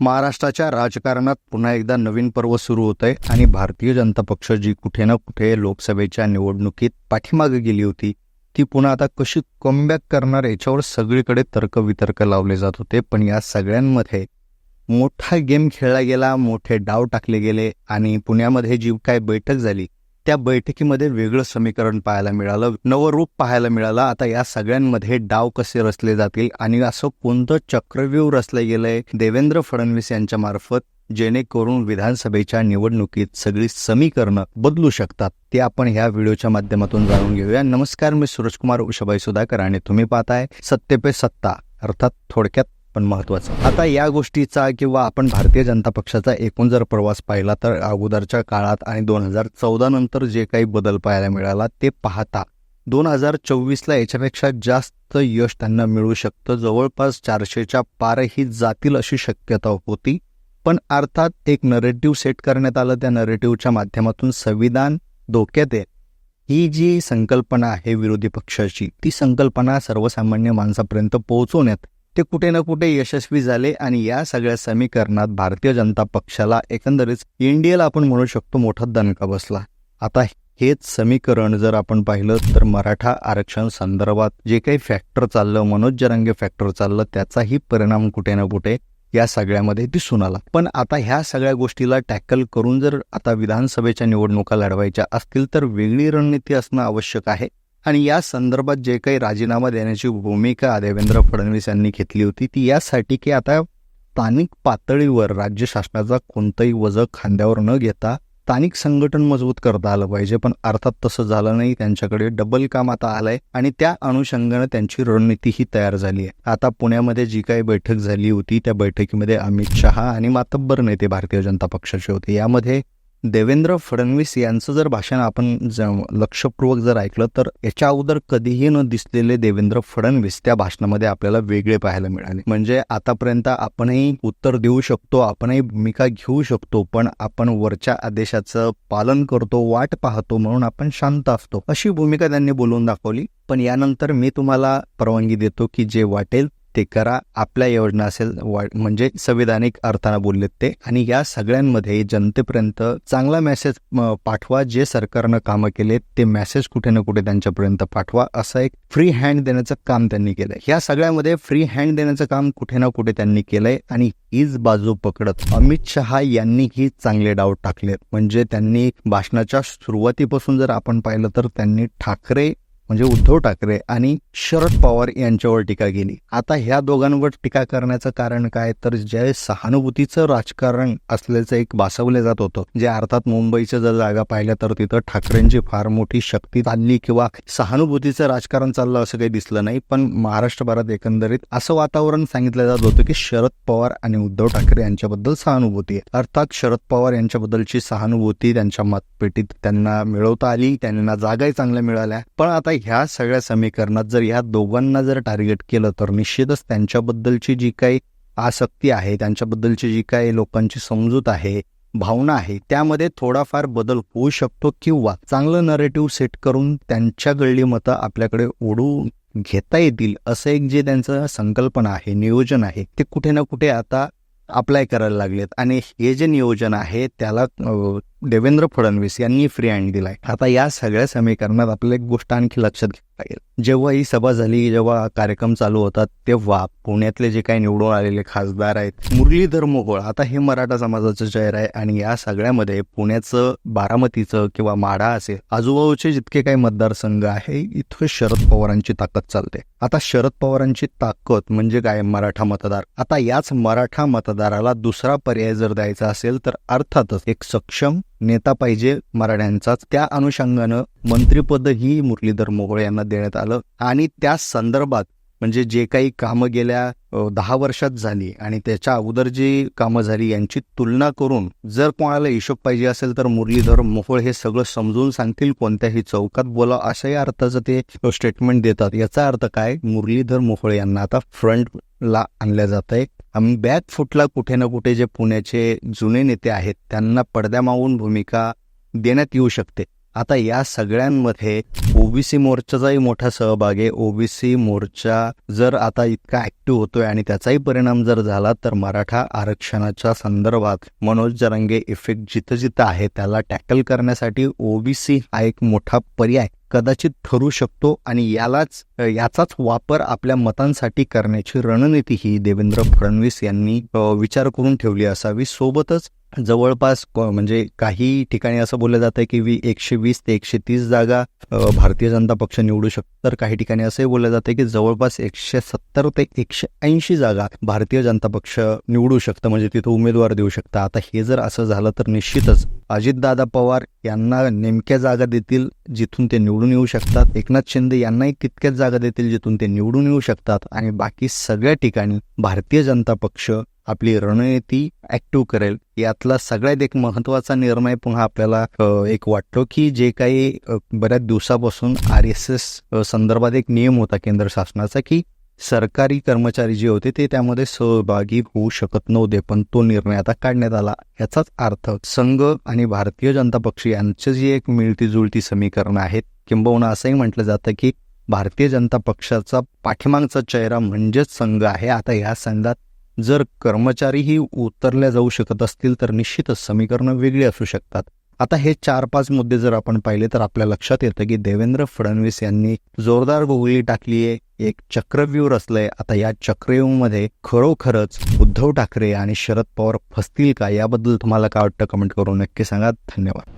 महाराष्ट्राच्या राजकारणात पुन्हा एकदा नवीन पर्व सुरू होत आहे आणि भारतीय जनता पक्ष जी कुठे ना कुठे लोकसभेच्या निवडणुकीत पाठीमागे गेली होती ती पुन्हा आता कशी कमबॅक करणार याच्यावर सगळीकडे तर्कवितर्क लावले जात होते. पण या सगळ्यांमध्ये मोठा गेम खेळला गेला मोठे डाव टाकले गेले आणि पुण्यामध्ये जी काय बैठक झाली त्या बैठकीमध्ये वेगळं समीकरण पाहायला मिळालं. नवं रूप पाहायला मिळालं. आता या सगळ्यांमध्ये डाव कसे रचले जातील आणि असं कोणतं चक्रव्यूह रचलं गेलंय? देवेंद्र फडणवीस यांच्या मार्फत जेणेकरून विधानसभेच्या निवडणुकीत सगळी समीकरणं बदलू शकतात. ते आपण ह्या व्हिडिओच्या माध्यमातून जाणून घेऊया. नमस्कार मी सूरजकुमार उषाबाई सुधाकर आणि तुम्ही पाहताय सत्तेपे सत्ता अर्थात थोडक्यात पण महत्वाचं आता या गोष्टीचा किंवा आपण भारतीय जनता पक्षाचा एकूण जर प्रवास पाहिला तर अगोदरच्या काळात आणि दोन हजार चौदा नंतर जे काही बदल पाहायला मिळाला ते पाहता दोन हजार चोवीसला याच्यापेक्षा जास्त यश त्यांना मिळू शकतं. जवळपास चारशेच्या पारही जातील अशी शक्यता होती. पण अर्थात एक नरेटिव्ह सेट करण्यात आलं. त्या नरेटिव्हच्या माध्यमातून संविधान धोक्यात आहे ही जी संकल्पना आहे विरोधी पक्षाची ती संकल्पना सर्वसामान्य माणसापर्यंत पोहोचवण्यात ते कुठे ना कुठे यशस्वी झाले आणि या सगळ्या समीकरणात भारतीय जनता पक्षाला एकंदरीत एनडीएला आपण म्हणू शकतो मोठा दणका बसला. आता हेच समीकरण जर आपण पाहिलं तर मराठा आरक्षण संदर्भात जे काही फॅक्टर चाललं मनोज जरांगे फॅक्टर चाललं त्याचाही परिणाम कुठे ना कुठे या सगळ्यामध्ये दिसून आला. पण आता ह्या सगळ्या गोष्टीला टॅकल करून जर आता विधानसभेच्या निवडणुका लढवायच्या असतील तर वेगळी रणनीती असणं आवश्यक आहे. आणि या संदर्भात जे काही राजीनामा देण्याची भूमिका देवेंद्र फडणवीस यांनी घेतली होती ती यासाठी की आता स्थानिक पातळीवर राज्य शासनाचा कोणतंही वजं खांद्यावर न घेता स्थानिक संघटन मजबूत करता आलं पाहिजे. पण अर्थात तसं झालं नाही. त्यांच्याकडे डबल काम आता आलंय आणि त्या अनुषंगानं त्यांची रणनीतीही तयार झाली आहे. आता पुण्यामध्ये जी काही बैठक झाली होती त्या बैठकीमध्ये अमित शहा आणि मातब्बर नेते भारतीय जनता पक्षाचे होते. यामध्ये देवेंद्र फडणवीस यांचं जर भाषण आपण लक्षपूर्वक जर ऐकलं तर याच्या अगोदर कधीही न दिसलेले देवेंद्र फडणवीस त्या भाषणामध्ये आपल्याला वेगळे पाहायला मिळाले. म्हणजे आतापर्यंत आपणही उत्तर देऊ शकतो आपणही भूमिका घेऊ शकतो पण आपण वरच्या आदेशाचं पालन करतो वाट पाहतो म्हणून आपण शांत असतो. अशी भूमिका त्यांनी बोलून दाखवली. पण यानंतर मी तुम्हाला परवानगी देतो की जे वाटेल ते करा आपल्या योजना असेल म्हणजे संविधानिक अर्थानं बोललेत ते. आणि या सगळ्यांमध्ये जनतेपर्यंत चांगला मेसेज पाठवा. जे सरकारनं कामं केले ते मेसेज कुठे ना कुठे त्यांच्यापर्यंत पाठवा. असं एक फ्री हँड देण्याचं काम त्यांनी केलंय. या सगळ्यामध्ये फ्री हँड देण्याचं काम कुठे ना कुठे त्यांनी केलंय. आणि हीच बाजू पकडत अमित शहा यांनीही चांगले डाऊट टाकलेत. म्हणजे त्यांनी भाषणाच्या सुरुवातीपासून जर आपण पाहिलं तर त्यांनी ठाकरे म्हणजे उद्धव ठाकरे आणि शरद पवार यांच्यावर टीका केली. आता ह्या दोघांवर टीका करण्याचं कारण काय? तर जे सहानुभूतीचं राजकारण असल्याचं एक भासवलं जात होतं. जे अर्थात मुंबईच्या जर जागा पाहिल्या तर तिथं ठाकरेंची फार मोठी शक्ती चालली किंवा सहानुभूतीचं राजकारण चाललं असं काही दिसलं नाही. पण महाराष्ट्रभरात एकंदरीत असं वातावरण सांगितलं जात होतं की शरद पवार आणि उद्धव ठाकरे यांच्याबद्दल सहानुभूती आहे. अर्थात शरद पवार यांच्याबद्दलची सहानुभूती त्यांच्या मतपेटीत त्यांना मिळवता आली त्यांना जागाही चांगल्या मिळाल्या. पण आता ह्या सगळ्या समीकरणात जर ह्या दोघांना जर टार्गेट केलं तर निश्चितच त्यांच्याबद्दलची जी काही आसक्ती आहे त्यांच्याबद्दलची जी काही लोकांची समजूत आहे भावना आहे त्यामध्ये थोडाफार बदल होऊ शकतो किंवा चांगलं नरेटिव्ह सेट करून त्यांच्या गळली मतं आपल्याकडे ओढू घेता येतील असं एक जे त्यांचं संकल्पना आहे नियोजन आहे ते कुठे ना कुठे आता अप्लाय करायला लागलेत. आणि हे जे नियोजन आहे त्याला देवेंद्र फडणवीस यांनी फ्री हँड दिलाय. आता या सगळ्या समीकरणात आपल्याला एक गोष्ट आणखी लक्षात लागेल जेव्हा ही सभा झाली जेव्हा कार्यक्रम चालू होता तेव्हा पुण्यातले जे काही निवडून आलेले खासदार आहेत मुरलीधर मोहोळ आता हे मराठा समाजाचं चेहर आहे आणि या सगळ्यामध्ये पुण्याचं बारामतीचं किंवा माढा असेल आजूबाजूचे जितके काही मतदारसंघ आहे इथं शरद पवारांची ताकद चालते. आता शरद पवारांची ताकद म्हणजे काय? मराठा मतदार. आता याच मराठा मतदाराला दुसरा पर्याय जर द्यायचा असेल तर अर्थातच एक सक्षम नेता पाहिजे मराठ्यांचाच. त्या अनुषंगानं मंत्रिपदही मुरलीधर मोहोळ यांना देण्यात आलं. आणि त्या संदर्भात म्हणजे जे काही कामं गेल्या दहा वर्षात झाली आणि त्याच्या अगोदर जी कामं झाली यांची तुलना करून जर कोणाला हिशोब पाहिजे असेल तर मुरलीधर मोहोळ हे सगळं समजून सांगतील कोणत्याही चौकात. बोला अशाही अर्थाचं ते स्टेटमेंट देतात. याचा अर्थ काय? मुरलीधर मोहोळ यांना आता फ्रंटला आणल्या जात आहे बॅक फुटला कुठे ना कुठे जे पुण्याचे जुने नेते आहेत त्यांना पडद्यामावून भूमिका देण्यात येऊ शकते. आता या सगळ्यांमध्ये ओबीसी मोर्चाचाही मोठा सहभाग आहे. ओबीसी मोर्चा जर आता इतका ऍक्टिव्ह होतोय आणि त्याचाही परिणाम जर झाला तर मराठा आरक्षणाच्या संदर्भात मनोज जरंगे इफेक्ट जिथं जिथं आहे त्याला टॅकल करण्यासाठी ओबीसी हा एक मोठा पर्याय कदाचित ठरू शकतो आणि यालाच याचाच वापर आपल्या मतांसाठी करण्याची रणनीती ही देवेंद्र फडणवीस यांनी विचार करून ठेवली असावी. सोबतच जवळपास म्हणजे काही ठिकाणी असं बोललं जातं की वी एकशे वीस ते एकशे तीस जागा भारतीय जनता पक्ष निवडू शकतो तर काही ठिकाणी असंही बोललं जातं की जवळपास एकशे सत्तर ते एकशे ऐंशी जागा भारतीय जनता पक्ष निवडू शकतं म्हणजे तिथं उमेदवार देऊ शकतं. आता हे जर असं झालं तर निश्चितच अजितदादा पवार यांना नेमक्या जागा देतील जिथून ते निवडून येऊ शकतात. एकनाथ शिंदे यांनाही तितक्याच जागा देतील जिथून ते निवडून येऊ शकतात. आणि बाकी सगळ्या ठिकाणी भारतीय जनता पक्ष आपली रणनीती ऍक्टिव्ह करेल. यातला सगळ्यात एक महत्त्वाचा निर्णय पुन्हा आपल्याला एक वाटतो की जे काही बऱ्याच दिवसापासून आर एस एस संदर्भात एक नियम होता केंद्र शासनाचा की सरकारी कर्मचारी जे होते ते त्यामध्ये सहभागी होऊ शकत नव्हते पण तो निर्णय आता काढण्यात आला. याचाच अर्थ संघ आणि भारतीय जनता पक्ष यांचं जी एक मिळती जुळती समीकरणं आहेत किंबहुना असंही म्हटलं जातं की भारतीय जनता पक्षाचा पाठीमागचा चेहरा म्हणजेच संघ आहे. आता या संघात जर कर्मचारीही उतरल्या जाऊ शकत असतील तर निश्चितच समीकरणं वेगळी असू शकतात. आता हे चार पाच मुद्दे जर आपण पाहिले तर आपल्या लक्षात येतं की देवेंद्र फडणवीस यांनी जोरदार गोगली टाकली आहे एक चक्रव्यूह रचलंय. आता या चक्रव्यूहमध्ये खरोखरच उद्धव ठाकरे आणि शरद पवार फसतील का? याबद्दल तुम्हाला काय वाटतं? कमेंट करून नक्की सांगा. धन्यवाद.